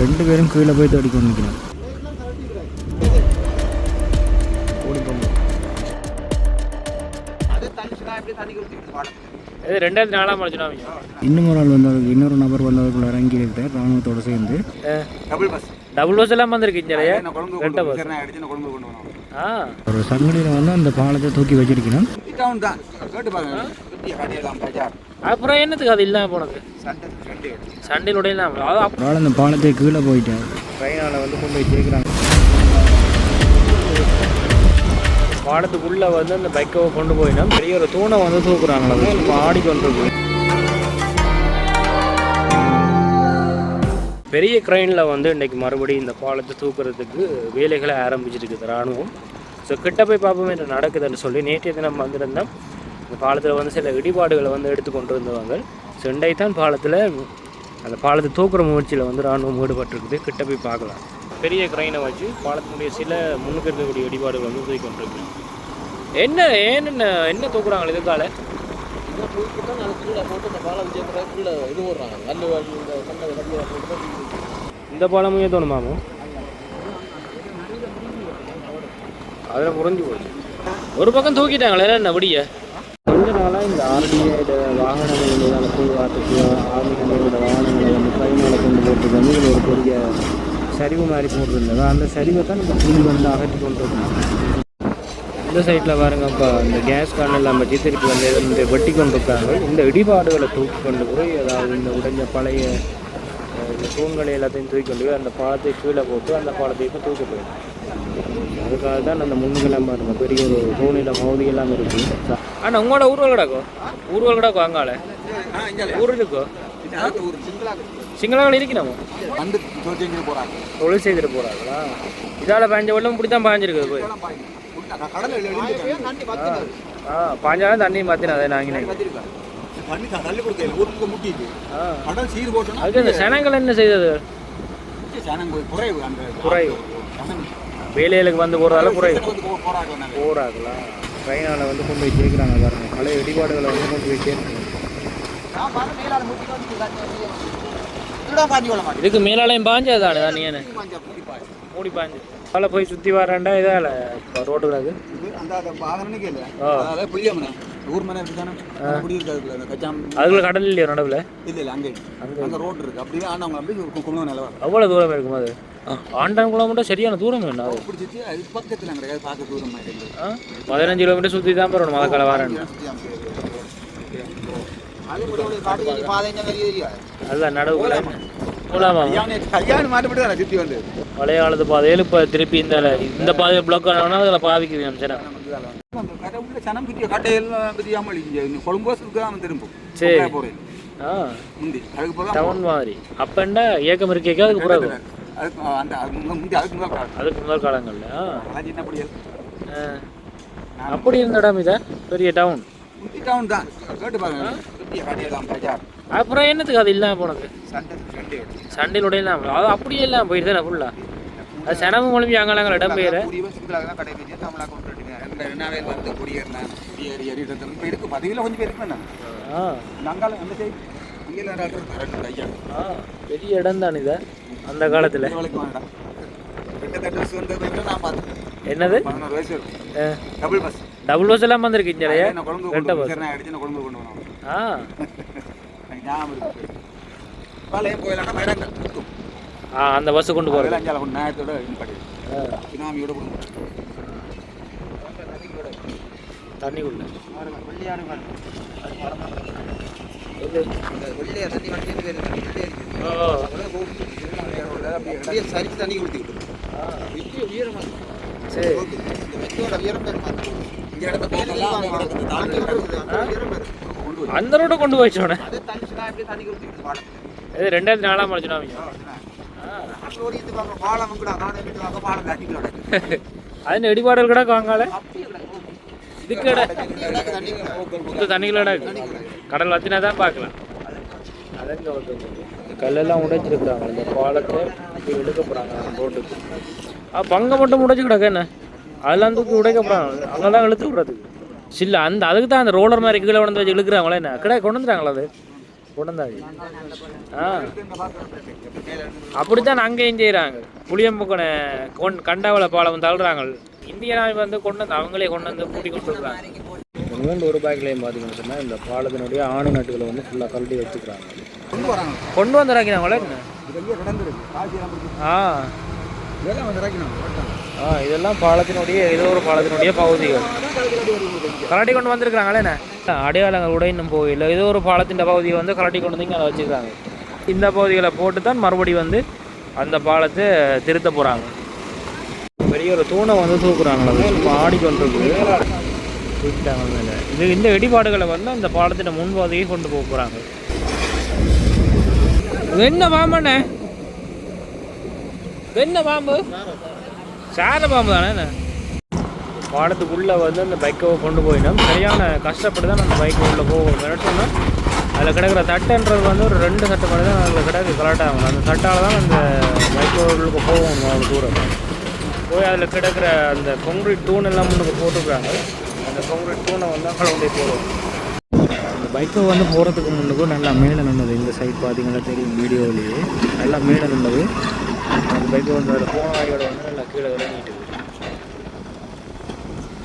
ரெண்டு பேரும் கீழே போய் தேடி கொண்டு இது ரெண்டாயிரத்தி நாலாம் இன்னும் ஒரு ஆள் வந்தவருக்கு இன்னொரு நபர் வந்தவருக்குள்ள இறங்கி இருக்கிறார் ராணுவத்தோடு சேர்ந்து. டபுள் பஸ் டபுள் பஸ் எல்லாம் வந்திருக்கு இங்கே பஸ் ஒரு சங்கடியில் வந்து அந்த பாலத்தை தூக்கி வச்சிருக்கணும். அப்புறம் என்னத்துக்கு அது இல்லாமல் போனது? சண்டை சண்டை சண்டையிலுடைய இல்லாமல் அது அப்~ ஒரு ஆள் அந்த பாலத்தை கீழே போயிட்டார். ட்ரெயினால் வந்து கொண்டு போய் சேர்க்குறாங்க. பாடத்துக்குள்ளே வந்து அந்த பைக்கை கொண்டு போயினா பெரிய ஒரு தூணை வந்து தூக்குறாங்களா சும்மா ஆடிக்கொண்டிருக்கு பெரிய க்ரைனில் வந்து இன்றைக்கி மறுபடியும் இந்த பாலத்தை தூக்குறதுக்கு வேலைகளை ஆரம்பிச்சிருக்குது ராணுவம் ஸோ கிட்ட போய் பார்ப்போம் என்ன நடக்குதுன்னு சொல்லி நேற்றைய தினம் வந்திருந்தோம். இந்த பாலத்தில் வந்து சில இடிபாடுகளை வந்து எடுத்து கொண்டு வந்தவங்க. ஸோ இன்றைக்கு தான் பாலத்தில் அந்த பாலத்தை தூக்குற முயற்சியில் வந்து ராணுவம் ஈடுபட்டிருக்குது. கிட்ட போய் பார்க்கலாம். பெரிய க்ரைனை வச்சு பாலத்தினுடைய சில முன்னுக்கு இருக்கக்கூடிய இடிபாடுகள் வந்து தூக்கி கொண்டிருக்கு என்ன ஏன்னு என்ன தூக்குறாங்க இதுக்கால இந்த பாலமும் ஏதோணுமாமோ அதில் புரிஞ்சு போச்சு. ஒரு பக்கம் தூக்கிட்டாங்களே என்ன விடிய? கொஞ்ச நாளாக இந்த ஆர்டிஐட வாகனங்கள் வந்து அந்த வார்த்தைக்கு ஆர்மிகளோட வாகனங்களை வந்து ட்ரெயினால் கொண்டு போட்டு வந்து இதில் ஒரு பெரிய சரிவு மாதிரி போட்டிருந்தது. அந்த சரிவை தான் நம்ம புலி வந்து அகற்றி கொண்டு இருக்கணும் இந்த சைடில் பாருங்கப்பா இந்த கேஸ் கான் நம்ம வச்சு வந்து இந்த வெட்டி கொண்டு இருக்காங்க இந்த இடிபாடுகளை தூக்கி கொண்டு போய் அதாவது இந்த உடைஞ்ச பழைய இந்த தூண்களை எல்லாத்தையும் தூக்கி கொண்டு போய் அந்த பாலத்தை கீழே போட்டு அந்த பாலத்தையும் தூக்கி போயிடும் அதுக்காக தான் அந்த முன்னுக்கெல்லாம் பாருங்க பெரிய ஒரு தூணில மௌதி இருக்குது ஆனால் உங்களோட ஊர்வல் கிடக்கும் ஊர்வல் கிடக்கும் அங்கால ஊர் இருக்கணும் வந்து சோச்சிங்க போறாங்க தொழில் செய்துட்டு போகிறாங்களா இதால் பாஞ்ச வெள்ளம் இப்படி தான் பாஞ்சிருக்குது போய். ஆ பாஞ்சாலும் தண்ணி மாற்றினா அதை நாங்கள் அதுக்கு இந்த சனங்கள் என்ன செய்தது? குறைவு. அந்த குறைவு. வேலைகளுக்கு வந்து போகிறதால குறைவு. வந்து ட்ரெயினால் வந்து கொண்டு போய் சேர்க்குறாங்க பாருங்க. பழைய இடிபாடுகளை வந்து கொண்டு போய் சேர்க்கணும் இதுக்கு மேலாலையும் பாஞ்சு அதானே தான் நீ மூடி பாஞ்சு அதில் போய் சுற்றி வரேன்டா இதால். இப்போ ரோட்டு கிடக்கு. அந்த அந்த வாகனனுக்கு இல்ல ஆ. அதாவது புளியமனை ஊர் மனை இருக்கானே குடி இருக்காது அந்த கச்சாம். அதுக்குள்ள கடல் இல்லையா நடுவில்? இல்ல இல்ல அங்கே அங்க ரோட் இருக்கு. அப்படியே ஆனவங்க அப்படியே ஒரு குடும்பம் நிலவா அவ்வளோ தூரம் இருக்கும் அது? ஆண்டான் குளம் சரியான தூரம் ஆ? பதினஞ்சு கிலோமீட்டர் சுற்றி தான் போகணும் மழை வரேன் போலாமா வந்து பழைய காலத்து பாதையில் இப்போ திருப்பி இந்த இந்த பாதையை பிளாக் ஆனோன்னா அதில் பாதிக்குது சனம் சரி. போதும் டவுன் மாதிரி. அப்பண்டா ஏக்கம் இருக்கே அதுக்கு பிறகு அதுக்கு அந்த அதுக்கு முந்தி- முந்தி அதுக்கு முதல் காலம் அதுக்கு முதல் காலங்களில் சின்ன படியல். அப்படி இருந்த இடம் இதா பெரிய டவுன் டவுன் தான் கேட்டு பாருங்க பிரிய கடையெல்லாம் பஜார் அப்புறம் என்னத்துக்கு அது இல்லாமல் போனது சண்டை சண்டை சண்டையிலுடைய இல்லாமல் அது அப்படியே இல்லாமல் போயிட்டு தானே ஃபுல்லாக அது செனவு மூலியம் அங்கே இடம் பெயர் குடியவன் சிங்கிளாக தான் கடை வச்சு தமிழா கொண்டு ரெண்டாவே வந்து குடியேறினான் குடியேறி இப்போ இருக்கு பதிவில் கொஞ்சம் பேருக்கு நாங்கால அந்த சைடு ஐயா பெரிய இடம் தான் இதை அந்த காலத்தில். வேண்டாம் கிட்டத்தட்ட ட்ரெஸ் நான் பார்த்துட்டேன் என்னது? பதினோரு வயசு டபுள் பஸ் டபுள் பஸ் எல்லாம் வந்திருக்கீங்க நான் கொண்டு பஸ். நான் அடிச்சு கொண்டு போனோம் ஆ. ஞாபகம் இருக்கு பாளையம் கோயிலான ஆ அந்த பஸ்ஸு கொண்டு போகிறது அஞ்சால கொண்டு நேரத்தோட சுனாமியோட கொண்டு தண்ணிக்குள்ள. வெள்ளையா தண்ணி வண்டி ஓ அப்படியே சரிச்சு தண்ணி கொடுத்துக்கிட்டு சரி இந்த இடத்த போகலாம் கொண்டு போய் அந்த ரோட்டை கொண்டு போயிச்சோனே அது தண்ணி சுனா எப்படி தண்ணி கொடுத்துக்கிட்டு பாலம் இது ரெண்டாயிரத்தி நாலாம் மணி சுனாமி ஓடிட்டு வாங்க பாலம் கூட நானே வீட்டு வாங்க பாலம் தண்ணி கிடக்கு അതിന് ഇടിപാടുകൾ കിടക്കും അങ്ങാളെ இதுக்கு இட தண்ணி இந்த தண்ணிகள் இடம் கடல் வத்தினா தான் பார்க்கலாம். கல்லெல்லாம் உடைச்சிருக்கிறாங்க. இந்த பாலத்தை இப்படி எடுக்க போகிறாங்க ரோட்டுக்கு. ஆ பங்கை மட்டும் உடைச்சு கிடக்கு என்ன? அதெல்லாம் தூக்கி உடைக்க போகிறாங்க அங்கே தான் இழுத்து விடுறதுக்கு சில்ல அந்த அதுக்கு தான் அந்த ரோலர் மாதிரி கீழே கொண்டு வச்சு இழுக்கிறாங்களே என்ன? கிட கொண்டு வந்துட்டாங்களா அது? கொண்டாந்தாச்சு. ஆ. அப்படித்தான் அங்கேயும் செய்கிறாங்க புளியம்புக்கனை கொண் கண்டாவளை பாலம் தள்ளுறாங்க. இந்திய நாய் வந்து கொண்டு வந்து அவங்களே கொண்டு வந்து கூட்டி கொண்டு இருக்காங்க இவங்க ஒரு பேக்லேயும் பார்த்தீங்கன்னு சொன்னால் இந்த பாலத்தினுடைய ஆணி நட்டுகளை வந்து ஃபுல்லாக கழட்டி வச்சுக்கிறாங்க. கொண்டு வராங்க. கொண்டு வந்து இறக்கினாங்களே ஆ. ஆ. இதெல்லாம் பாலத்தினுடைய ஏதோ ஒரு பாலத்தினுடைய பகுதிகள். கலட்டி கொண்டு வந்திருக்கிறாங்களே என்ன? அடையாளங்கள் கூட இன்னும் போயில்லை ஏதோ ஒரு பாலத்தின் பகுதியை வந்து கலட்டி கொண்டு வந்து இங்கே அதை வச்சுருக்காங்க இந்த பகுதிகளை போட்டு தான் மறுபடி வந்து அந்த பாலத்தை திருத்த போகிறாங்க பெரிய ஒரு தூணை வந்து தூக்குறாங்களா சும்மா ஆடிக்கொண்டிருக்கு தூக்கிட்டாங்க மேலே இது இந்த இடிபாடுகளை வந்து அந்த பாலத்தின் முன்பாதையை கொண்டு போக போகிறாங்க என்ன பாம்பண்ணே என்ன பாம்பு. சார பாம்பு தானே பாலத்துக்குள்ளே வந்து அந்த பைக்கை கொண்டு போயிட்டோம் சரியான கஷ்டப்பட்டு தான் அந்த பைக்கு உள்ளே போகும். சொன்னால் அதில் கிடக்கிற தட்டுன்றது வந்து ஒரு ரெண்டு சட்டை மாதிரி தான் அதில் கிடக்கு கரெக்டாகும் அந்த தட்டால் தான் அந்த பைக்கு உள்ளுக்கு போகும் அவ்வளோ தூரம். போய் அதில் கிடக்கிற அந்த கொங்கிரீட் தூண் எல்லாம் முன்னுக்கு போட்டுக்கிறாங்க அந்த கொங்கிரீட் தூணை வந்து அங்கே கொண்டு போகிறோம் அந்த பைக்கை வந்து போகிறதுக்கு முன்னுக்கும் நல்லா மேலே நின்னது. இந்த சைட் பார்த்தீங்கன்னா தெரியும் வீடியோவிலேயே நல்லா மேலே நின்னது. அந்த பைக்கு வந்து அதில் போன வாயோட வந்து நல்லா கீழே இறங்கிட்டு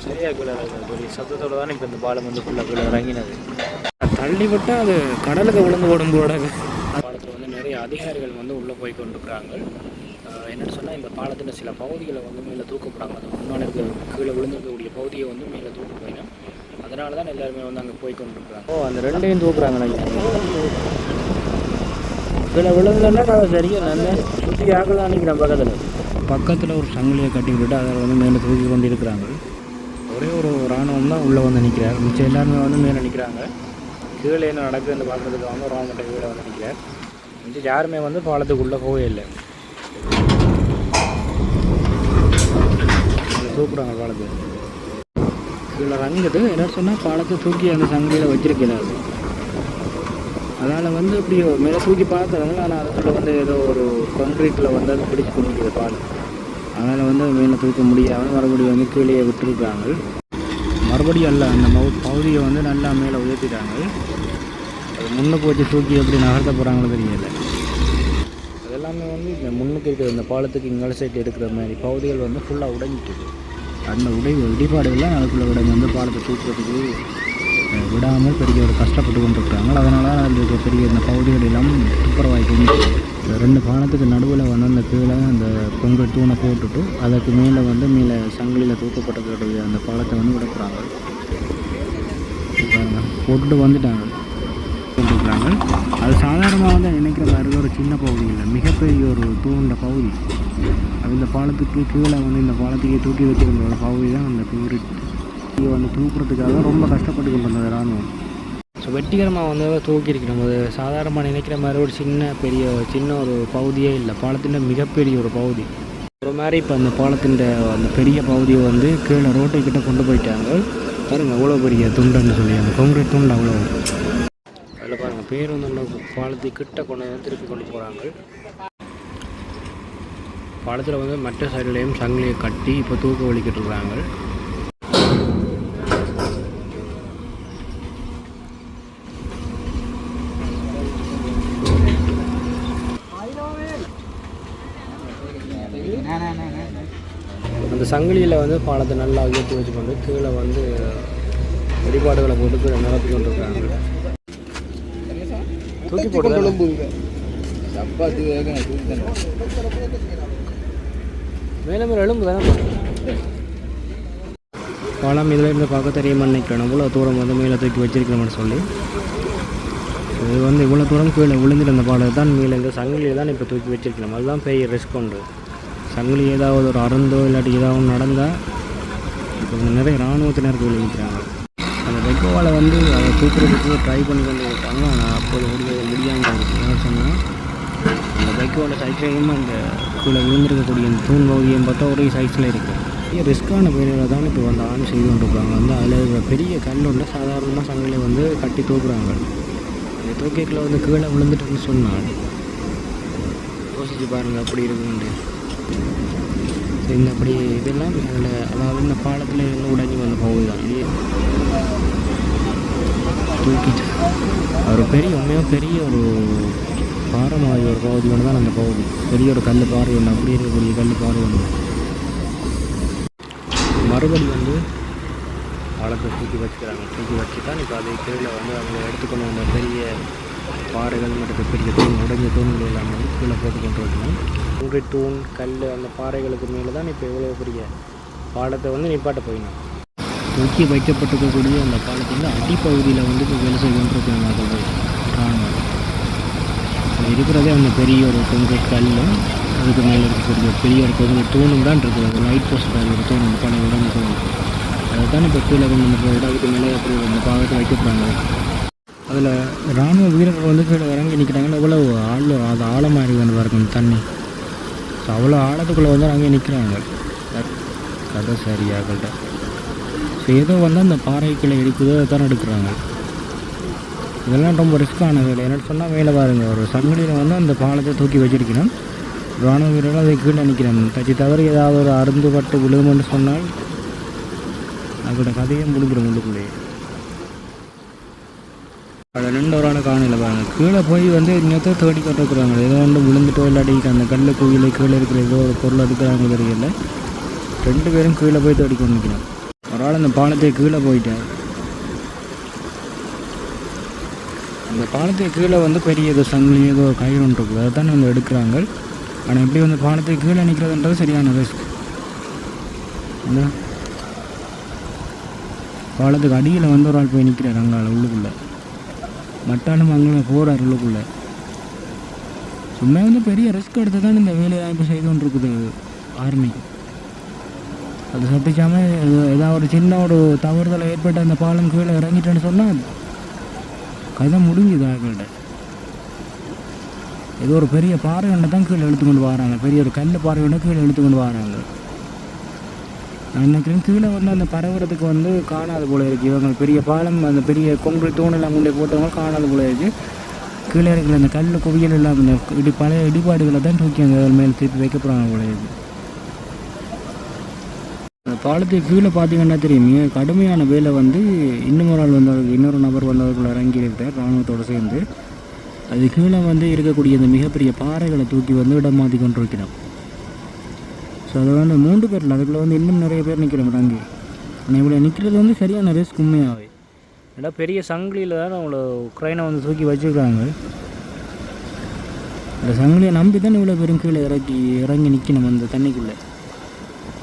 சரியா கீழே இறங்குது. பெரிய சத்தத்தோட தானே இப்போ இந்த பாலம் வந்து ஃபுல்லாக கீழே இறங்கினது. தள்ளி விட்டால் அது கடலுக்கு விழுந்து ஓடும்போட பாலத்தில் வந்து நிறைய அதிகாரிகள் வந்து உள்ளே போய் கொண்டிருக்கிறாங்க. என்னன்னு சொன்னால் இந்த பாலத்தில் சில பகுதிகளை வந்து மேலே தூக்கப்படுறாங்க அது முன்னால் இருக்க கீழே விழுந்திருக்கக்கூடிய பகுதியை வந்து மேலே தூக்க போயிடும் அதனால தான் எல்லாருமே வந்து அங்கே போய் ஓ அந்த ரெண்டையும் தூக்குறாங்க கீழே விழுந்தோன்னா சரியாக நல்ல சுற்றி ஆகலாம் நினைக்கிறேன் பக்கத்தில். பக்கத்தில் ஒரு சங்கிலியை கட்டி விட்டுட்டு அதை வந்து மேலே தூக்கி கொண்டு இருக்கிறாங்க ஒரே ஒரு இராணுவம் தான் உள்ளே வந்து நிற்கிறார் மிச்சம் எல்லாருமே வந்து மேலே நிற்கிறாங்க கீழே என்ன நடக்குதுன்னு பார்க்குறதுக்கு வந்து ஒரு ஆமட்டை கீழே வந்து நிற்கிறார் மிச்சம் யாருமே வந்து பாலத்துக்குள்ளே போகவே இல்லை. தூக்குறாங்க பாலத்தை. இதில் ரங்குது என்ன சொன்னால் பாலத்தை தூக்கி அந்த சங்கிலியில் வச்சிருக்கிறாரு. அதனால் வந்து இப்படி மேலே தூக்கி பார்த்துறாங்க ஆனால் அதுக்குள்ளே வந்து ஏதோ ஒரு கான்க்ரீட்டில் வந்து அது பிடிச்சி கொண்டிருக்குது பால் அதனால் வந்து மேலே தூக்க முடியாமல் மறுபடியும் வந்து கீழே விட்டுருக்காங்க. மறுபடியும் அல்ல அந்த மவு பகுதியை வந்து நல்லா மேலே உயர்த்திட்டாங்க. அது முன்னுக்கு வச்சு தூக்கி எப்படி நகர்த்த போகிறாங்களோ தெரியல. எல்லாமே வந்து இந்த முன்னுக்கு இருக்கிற இந்த பாலத்துக்கு இங்கே சைடு எடுக்கிற மாதிரி பகுதிகள் வந்து ஃபுல்லாக உடைஞ்சிட்டு அந்த உடை இடிபாடுகள்லாம் அதுக்குள்ளே விட வந்து பாலத்தை தூக்குறதுக்கு விடாமல் பெரிய ஒரு கஷ்டப்பட்டு கொண்டிருக்காங்க அதனால் அந்த பெரிய இந்த பகுதிகள் எல்லாம் துப்புரவாகி இந்த ரெண்டு பாலத்துக்கு நடுவில் வந்து அந்த கீழே அந்த பொங்கல் தூணை போட்டுட்டு அதுக்கு மேலே வந்து மேலே சங்கிலியில் தூக்கப்பட்டதுடைய அந்த பாலத்தை வந்து விட போட்டுட்டு வந்துட்டாங்க. கொண்டிருக்கிறாங்க அது சாதாரணமாக வந்து நினைக்கிற மாதிரி ஒரு சின்ன பகுதி இல்லை. மிகப்பெரிய ஒரு தூண்ட பகுதி. அது இந்த பாலத்துக்கு கீழே வந்து இந்த பாலத்துக்கே தூக்கி வச்சிருந்த ஒரு பகுதி தான் அந்த கூறிட் இங்கே வந்து தூக்குறதுக்காக ரொம்ப கஷ்டப்பட்டு கொண்டு வந்தது ராணுவம். ஸோ வெற்றிகரமாக வந்து தூக்கியிருக்கிற போது சாதாரணமாக நினைக்கிற மாதிரி ஒரு சின்ன பெரிய சின்ன ஒரு பகுதியே இல்லை. பாலத்தின் மிகப்பெரிய ஒரு பகுதி. ஒரு மாதிரி இப்போ அந்த பாலத்தின் அந்த பெரிய பகுதியை வந்து கீழே ரோட்டை கிட்டே கொண்டு போயிட்டாங்க. பாருங்கள் அவ்வளோ பெரிய துண்டுன்னு சொல்லி அந்த கான்கிரீட் துண்டு அவ்வளோ பேருந்து அந்த பாலத்தை கிட்ட கொண்டு வந்து திருப்பி கொண்டு போகிறாங்க பாலத்தில் வந்து மற்ற சைடுலேயும் சங்கிலியை கட்டி இப்போ தூக்க வலிக்கிட்டு இருக்காங்க. அந்த சங்கிலியில் வந்து பாலத்தை நல்லா உயர்த்தி வச்சுக்கொண்டு கீழே வந்து வெளிப்பாடுகளை போட்டு கீழே நிரப்பி கொண்டிருக்காங்க. தூக்கி போட்டு சப்பாத்தி தூக்கி மேலே மேலே எலும்பு தானே பாலம் இதில் இருந்து பார்க்க தெரியுமா நினைக்கிறேன் இவ்வளோ தூரம் வந்து மேலே தூக்கி வச்சிருக்கணும்னு சொல்லி. இது வந்து இவ்வளோ தூரம் கீழே விழுந்துட்டு அந்த பாலம் தான் மேலே இந்த சங்கிலியை தான் இப்போ தூக்கி வச்சிருக்கணும் அதுதான் பெரிய ரிஸ்க் உண்டு. சங்கிலி ஏதாவது ஒரு அருந்தோ இல்லாட்டி ஏதாவது நடந்தால் இப்போ நிறைய இராணுவத்தினருக்கு விழுந்துக்கிறாங்க. அந்த வெக்கோவால் வந்து அதை தூக்குறதுக்கு ட்ரை பண்ணி கொண்டு இருக்காங்க ஆனால் அப்போது முடிய முடியாமல் இருக்குது என்ன சொன்னால் அந்த பைக்கோட சைட்லேயும் அந்த கீழே விழுந்திருக்கக்கூடிய அந்த தூண் பகுதியும் பார்த்தா ஒரே சைஸில் இருக்குது பெரிய ரிஸ்க்கான பேரில் தான் இப்போ வந்து ஆண் செய்து கொண்டிருக்காங்க. வந்து அதில் பெரிய கல் ஒன்று சாதாரணமாக சங்கிலி வந்து கட்டி தூக்குறாங்க. அந்த தூக்கிக்கில் வந்து கீழே விழுந்துட்டுன்னு சொன்னால் யோசிச்சு பாருங்கள் அப்படி இருக்குண்டு ஸோ இந்த அப்படி இதெல்லாம் அதில் அதாவது இந்த பாலத்தில் இருந்து உடஞ்சி வந்த பகுதி தான் இது தூக்கிட்டு. ஒரு பெரிய உண்மையாக பெரிய ஒரு பாறை மாதிரி ஒரு பகுதி ஒன்று தான் அந்த பகுதி. பெரிய ஒரு கல் பாறை ஒன்று அப்படி இருக்கக்கூடிய கல் பாறை ஒன்று மறுபடி வந்து பாலத்தை தூக்கி வச்சுக்கிறாங்க. தூக்கி வச்சு தான் இப்போ அதை கீழே வந்து அவங்க எடுத்துக்கொண்டு வந்த பெரிய பாறைகள் மற்றும் பெரிய தூண் உடைஞ்ச தூண்கள் இல்லாமல் கீழே போட்டு கொண்டு வரணும். கான்கிரீட் தூண் கல் அந்த பாறைகளுக்கு மேலே தான் இப்போ இவ்வளோ பெரிய பாலத்தை வந்து நிப்பாட்ட போயிடணும் முக்கிய வைக்கப்பட்டிருக்கக்கூடிய அந்த பாலத்தின் அடிப்பகுதியில் வந்து இப்போ வேலை செய்ய கொண்டிருக்காங்க அது ராணுவம் இருக்கிறதே அந்த பெரிய ஒரு கான்கிரீட் கல்லும் அதுக்கு மேலே இருக்கக்கூடிய பெரிய ஒரு கொஞ்சம் தூணும் தான் இருக்குது. அது லைட் போஸ்ட் மாதிரி ஒரு தூண் பழைய உடனே தூண். அதை தான் இப்போ கீழே கொண்டு வந்து அதுக்கு மேலே அப்படி அந்த பாகத்தை வைக்கப்படுறாங்க அதில் இராணுவ வீரர்கள் வந்து கீழே இறங்கி நிற்கிறாங்கன்னா எவ்வளோ ஆழ அது ஆழமாக இருக்குது இருக்கும் தண்ணி. ஸோ அவ்வளோ ஆழத்துக்குள்ளே வந்து அங்கே நிற்கிறாங்க கதை சரியாகட்ட ஸோ ஏதோ வந்து அந்த பாறைக்குள்ளே எடுக்குதோ அதை தான் எடுக்கிறாங்க. இதெல்லாம் ரொம்ப ரிஸ்க்கான வேலை. என்னென்னு சொன்னால் மேலே பாருங்க ஒரு சங்கிலியில் வந்து அந்த பாலத்தை தூக்கி வச்சிருக்கணும். ராணுவ வீரர்கள் அதை கீழே நிற்கிறேன் தச்சு தவறி ஏதாவது ஒரு அருந்து பட்டு விழுகுமென்று சொன்னால் அதோட கதையை முடிஞ்சிடும் உள்ளுக்குள்ளேயே. அதை ரெண்டு ஒரு ஆள் காணல பாருங்க. கீழே போய் வந்து இன்னொருத்தர் தேடி கொண்டிருக்கிறாங்க ஏதோ ஒன்று விழுந்துட்டோ இல்லாட்டி அந்த கல் கோயிலை கீழே இருக்கிற ஏதோ ஒரு பொருள் எடுக்கிறாங்க தெரியல. ரெண்டு பேரும் கீழே போய் தேடி கொண்டு நிற்கிறோம் ஒரு ஆள் அந்த பாலத்தை கீழே போயிட்டார். அந்த பாலத்தை கீழே வந்து பெரிய ஏதோ சங்கிலி ஏதோ கயிறு ஒன்று இருக்குது. அதை தான் வந்து எடுக்கிறாங்க. ஆனால் எப்படி வந்து பாலத்தை கீழே நிற்கிறதுன்றது சரியான ரிஸ்க் என்ன பாலத்துக்கு அடியில் வந்து ஒரு ஆள் போய் நிற்கிறார் அங்கே உள்ளுக்குள்ளே. மட்டாளம் அங்கே போகிறார் உள்ளுக்குள்ளே சும்மா வந்து பெரிய ரிஸ்க் எடுத்து தான் இந்த வேலையை இப்போ செய்து கொண்டு இருக்குது ஆர்மி அது சத்திச்சாமல் ஏதாவது ஒரு சின்ன ஒரு தவறுதலை ஏற்பட்டு அந்த பாலம் கீழே இறங்கிட்டேன்னு சொன்னால் கதை முடிஞ்சுது ஆக்கள்கிட்ட ஏதோ ஒரு பெரிய பாறை ஒன்றை தான் கீழே எடுத்துக்கொண்டு வராங்க. பெரிய ஒரு கல் பாறை கீழே இழுத்து கொண்டு வராங்க. நினைக்கிறேன் கீழே வந்து அந்த பரவுறதுக்கு வந்து காணாது போல இருக்குது இவங்க பெரிய பாலம் அந்த பெரிய கொங்கு தூணெல்லாம் கொண்டு போட்டவங்க காணாது போல இருக்குது கீழே இருக்கிற அந்த கல் குவியல் எல்லாம் அந்த இடி பழைய இடிபாடுகளை தான் தூக்கி அந்த மேலே திருப்பி வைக்க போகிறாங்க போல இருக்குது பாலத்துக்கு கீழே பார்த்தீங்கன்னா தெரியும். மிக கடுமையான வேலை வந்து இன்னும் ஒரு ஆள் வந்தவர்கள் இன்னொரு நபர் வந்தவர்கள் இறங்கியிருக்கார் இராணுவத்தோடு சேர்ந்து. அது கீழே வந்து இருக்கக்கூடிய அந்த மிகப்பெரிய பாறைகளை தூக்கி வந்து இடம் மாற்றி கொண்டிருக்கிறோம் ஸோ அது வந்து மூன்று பேரில் அதுக்குள்ளே வந்து இன்னும் நிறைய பேர் நிற்கிற மாட்டாங்க ஆனால் இவ்வளோ நிற்கிறது வந்து சரியான ரிஸ்க் உண்மையாகவே ஏன்னா பெரிய சங்கிலியில் தான் அவங்கள உக்ரைனை வந்து தூக்கி வச்சுருக்காங்க. அந்த சங்கிலியை நம்பி தான் இவ்வளோ பேரும் கீழே இறக்கி இறங்கி நிற்கணும் அந்த தண்ணிக்குள்ளே.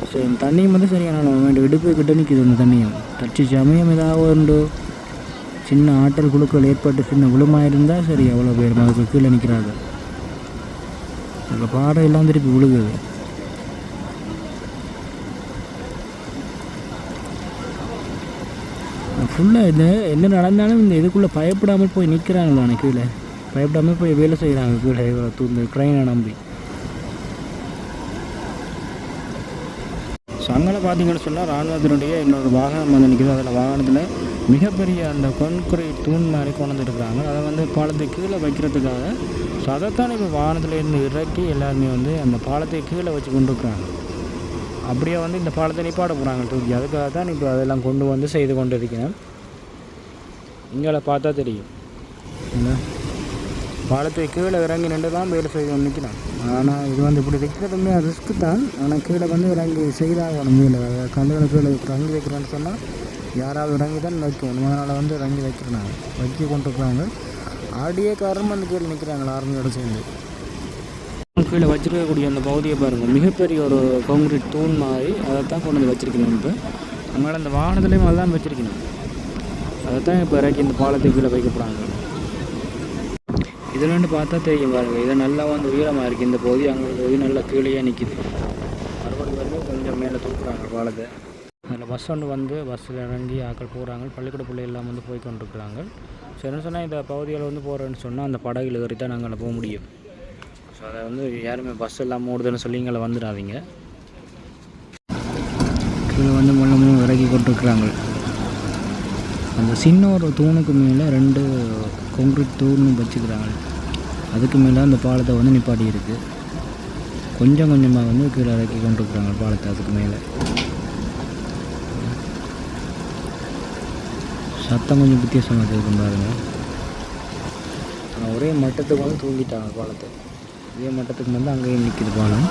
ஸோ இந்த தண்ணியும் வந்து சரியான வேண்டிய இடுப்பு கிட்ட நிற்கிது அந்த தண்ணியும் தச்சு சமயம் ஏதாவது உண்டு. சின்ன ஆற்றல் குழுக்கள் ஏற்பட்டு சின்ன விழுமாக இருந்தால் சரி அவ்வளோ பேர் அதுக்கு கீழே நிற்கிறாங்க இப்போ பாறை எல்லாம் திருப்பி விழுகுது. ஃபுல்லாக இந்த என்ன நடந்தாலும் இந்த இதுக்குள்ளே பயப்படாமல் போய் நிற்கிறாங்களான கீழே. பயப்படாமல் போய் வேலை செய்கிறாங்க கீழே இவ்வளோ தூ- இந்த ட்ரெயினை நம்பி. ஸோ அங்கே பார்த்தீங்கன்னு சொன்னால் ராணுவத்தினுடைய இன்னொரு வாகனம் வந்து நிற்கிது அதில் வாகனத்தில் மிகப்பெரிய அந்த கொன்கிரீட் தூண் மாதிரி கொண்டு வந்துருக்குறாங்க அதை வந்து பாலத்தை கீழே வைக்கிறதுக்காக ஸோ அதைத்தான் இப்போ வாகனத்துலேருந்து இறக்கி எல்லாருமே வந்து அந்த பாலத்தை கீழே வச்சு கொண்டு இருக்கிறாங்க. அப்படியே வந்து இந்த பாலத்தை நிப்பாட போகிறாங்க தூக்கி. அதுக்காக தான் இப்போ அதெல்லாம் கொண்டு வந்து செய்து கொண்டு இருக்கிறேன் இங்கே பார்த்தா தெரியும். என்ன? பாலத்தை கீழே இறங்கி நின்று தான் வேலை செய்து கொண்டு நிற்கிறேன் ஆனால் இது வந்து இப்படி வைக்கிறதுமே ரிஸ்க்கு தான். ஆனால் கீழே வந்து இறங்கி செய்தாகணும் மேலே கல்லுகளை கீழே இறங்கி வைக்கிறேன்னு சொன்னால் யாராவது இறங்கி தான் வைக்கணும் அதனால் வந்து இறங்கி வைக்கிறாங்க வைக்க கொண்டு இருக்கிறாங்க ஆடியே காரணம் வந்து கீழே நிற்கிறாங்களா ஆர்மியோட சேர்ந்து. கீழே வச்சிருக்கக்கூடிய அந்த பகுதியை பாருங்கள் மிகப்பெரிய ஒரு கான்கிரீட் தூண் மாதிரி அதை தான் கொண்டு வந்து வச்சிருக்கணும் இப்போ. அதனால் அந்த வாகனத்துலேயும் அதான் வச்சிருக்கணும். அதை தான் இப்போ இறக்கி இந்த பாலத்துக்கு கீழே வைக்க போகிறாங்க இதில் பார்த்தா தெரியும் பாருங்க இது நல்லா வந்து உயரமாக இருக்குது இந்த பகுதி அங்கே பகுதி நல்லா கீழேயே நிற்கிது மறுபடியும் வந்து கொஞ்சம் மேலே தூக்குறாங்க பாலத்தை. அதில் பஸ் ஒன்று வந்து பஸ்ஸில் இறங்கி ஆக்கள் போகிறாங்க பள்ளிக்கூட பிள்ளை எல்லாம் வந்து போய் கொண்டிருக்கிறாங்க ஸோ என்ன சொன்னால் இந்த பகுதியில் வந்து போகிறேன்னு சொன்னால் அந்த படகுல ஏறி தான் நாங்கள் போக முடியும். ஸோ அதை வந்து யாருமே பஸ் எல்லாம் ஓடுதுன்னு சொல்லி இங்கே வந்துடாதீங்க. கீழே வந்து முள்ளமும் இறக்கி கொண்டிருக்கிறாங்க. அந்த சின்ன ஒரு தூணுக்கு மேலே ரெண்டு கொங்கிரீட் தூணும் வச்சுக்கிறாங்க. அதுக்கு மேலே அந்த பாலத்தை வந்து நிப்பாட்டி இருக்குது கொஞ்சம் கொஞ்சமாக வந்து கீழே இறக்கி கொண்டிருக்கிறாங்க பாலத்தை அதுக்கு மேலே. சத்தம் கொஞ்சம் வித்தியாசமாக இருக்கும் பாருங்கள் ஒரே மட்டத்துக்கு வந்து தூங்கிட்டாங்க பாலத்தை. ஒரே மட்டத்துக்கு வந்து அங்கேயும் நிற்கிது பாலம்.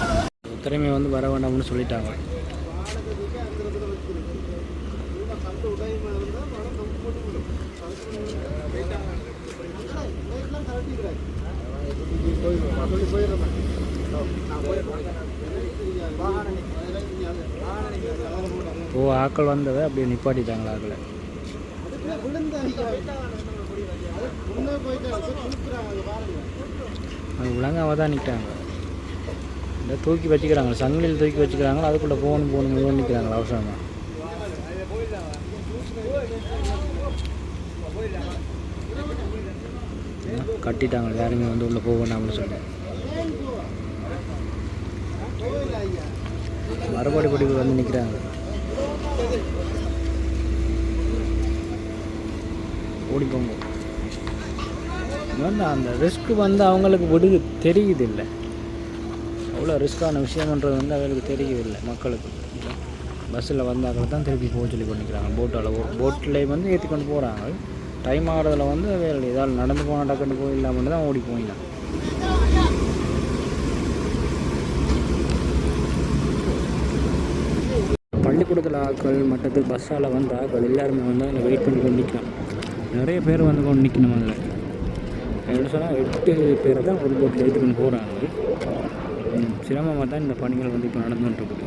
திறமையை வந்து வர வேண்டாம்னு சொல்லிட்டாங்க. ஓ ஆக்கள் வந்ததை அப்படியே நிப்பாட்டிட்டாங்களா ஆக்களை? அது விலங்காம தான் நிற்கிறாங்க இந்த தூக்கி வச்சுக்கிறாங்க. சங்கிலியில் தூக்கி வச்சுக்கிறாங்களோ? அதுக்குள்ளே போகணும் போகணும் நிற்கிறாங்களா அவசரமாக கட்டிட்டாங்க. யாருமே வந்து உள்ளே போக வேண்டாம்னு சொல்லி. மறுபடி படிப்பு வந்து நிற்கிறாங்க ஓடி போங்க அந்த ரிஸ்க் வந்து அவங்களுக்கு விடுது தெரியுது இல்லை அவ்வளோ ரிஸ்க்கான விஷயம்ன்றது வந்து அவங்களுக்கு தெரியுது இல்லை மக்களுக்கு. பஸ்ஸில் வந்தாக்கள் தான் திருப்பி போக சொல்லி பண்ணிக்கிறாங்க போட்டால் போட்டில் வந்து ஏற்றி கொண்டு போகிறாங்க டைம் ஆகிறதுல வந்து வேறு ஏதாவது நடந்து போனால் டக்குன்னு மட்டும் தான் ஓடி போயிடலாம். பள்ளிக்கூடத்தில் ஆட்கள் மட்டத்துக்கு பஸ்ஸால் வந்து ஆட்கள் எல்லாருமே வந்து அதில் வெயிட் பண்ணி கொண்டு நிற்கலாம் நிறைய பேர் வந்து கொண்டு நிற்கணும் அதில். என்ன சொன்னால் எட்டு பேரை தான் ஒரு போட்டில் ஏற்றி கொண்டு போகிறாங்க சிரமமாக தான் இந்த பணிகள் வந்து இப்போ நடந்துகிட்டு இருக்குது.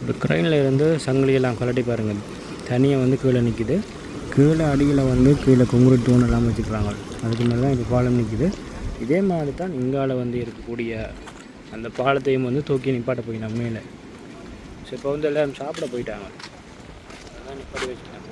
இப்போ க்ரைனில் இருந்து சங்கிலியெல்லாம் கலட்டி பாருங்கள் தனியாக வந்து கீழே நிற்கிது கீழே அடியில் வந்து கீழே கொங்குரு தூண் எல்லாம் வச்சுக்கிறாங்க அதுக்கு மேலே தான் இப்போ பாலம் நிற்கிது இதே மாதிரி தான் இங்கால வந்து இருக்கக்கூடிய அந்த பாலத்தையும் வந்து தூக்கி நிப்பாட்ட போயிட்டாங்க மேலே. ஸோ இப்போ வந்து எல்லோரும் சாப்பிட போயிட்டாங்க. அதான் நிப்பாட்டி வச்சுட்டாங்க.